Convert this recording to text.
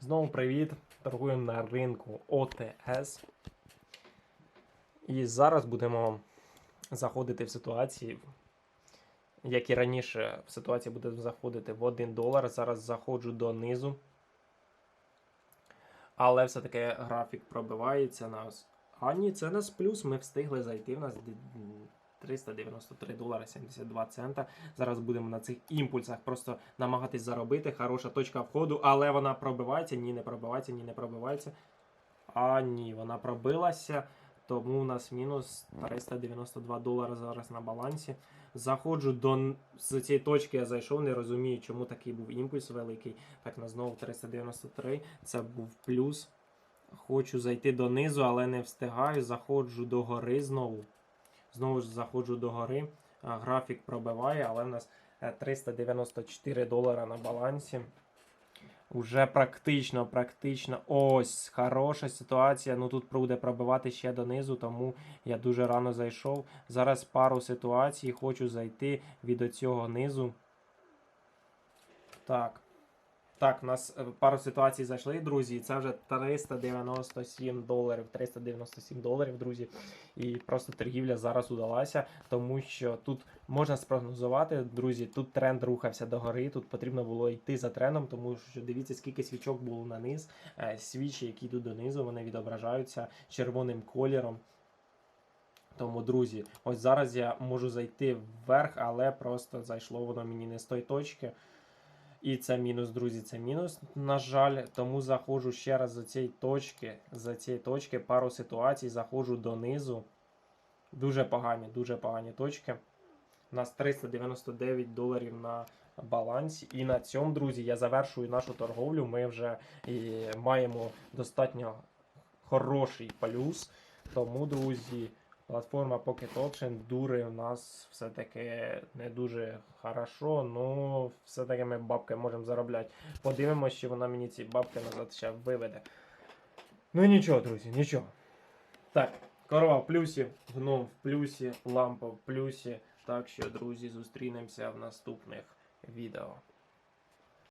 Знову привіт! Торгуємо на ринку ОТС. І зараз будемо заходити в ситуації, як і раніше, в ситуації будемо заходити в 1 долар. Зараз заходжу донизу. Але все-таки графік пробивається нас. А ні, це нас плюс. Ми встигли зайти. В нас 393 долари 72 цента. Зараз будемо на цих імпульсах просто намагатись заробити. Хороша точка входу, але вона пробивається. Ні, не пробивається, ні, не пробивається. А ні, вона пробилася. Тому у нас мінус 392 долари зараз на балансі. Заходжу до з цієї точки, я зайшов, не розумію, чому такий був імпульс великий. Так, на знову 393. Це був плюс. Хочу зайти донизу, але не встигаю. Заходжу до гори знову. Знову ж заходжу до гори. Графік пробиває, але в нас е, 394 долара на балансі. Уже практично, практично. Ось, хороша ситуація. Ну тут буде пробивати ще донизу, тому я дуже рано зайшов. Зараз пару ситуацій. Хочу зайти від оцього низу. Так. Так, у нас е, пару ситуацій зайшли, друзі. Це вже 397 доларів. 397 доларів, друзі. І просто торгівля зараз удалася, тому що тут можна спрогнозувати, друзі. Тут тренд рухався догори. Тут потрібно було йти за трендом, тому що дивіться, скільки свічок було на низ. Е, Свічі, які йдуть донизу, вони відображаються червоним кольором. Тому, друзі, ось зараз я можу зайти вверх, але просто зайшло воно мені не з тої точки. І це мінус, друзі, це мінус, на жаль. Тому заходжу ще раз за цієї точки. За цієї точки пару ситуацій, заходжу донизу. Дуже погані, дуже погані точки. У нас 399 доларів на балансі. І на цьому, друзі, я завершую нашу торговлю. Ми вже і маємо достатньо хороший плюс. Тому, друзі, платформа Pocket Auction дури у нас все-таки не дуже хорошо, ну все-таки ми бабки можемо заробляти. Подивимось, чи вона мені ці бабки назад ще виведе. Ну і нічого, друзі, нічого. Так, корова в плюсі, гном в плюсі, лампа в плюсі. Так що, друзі, зустрінемося в наступних відео.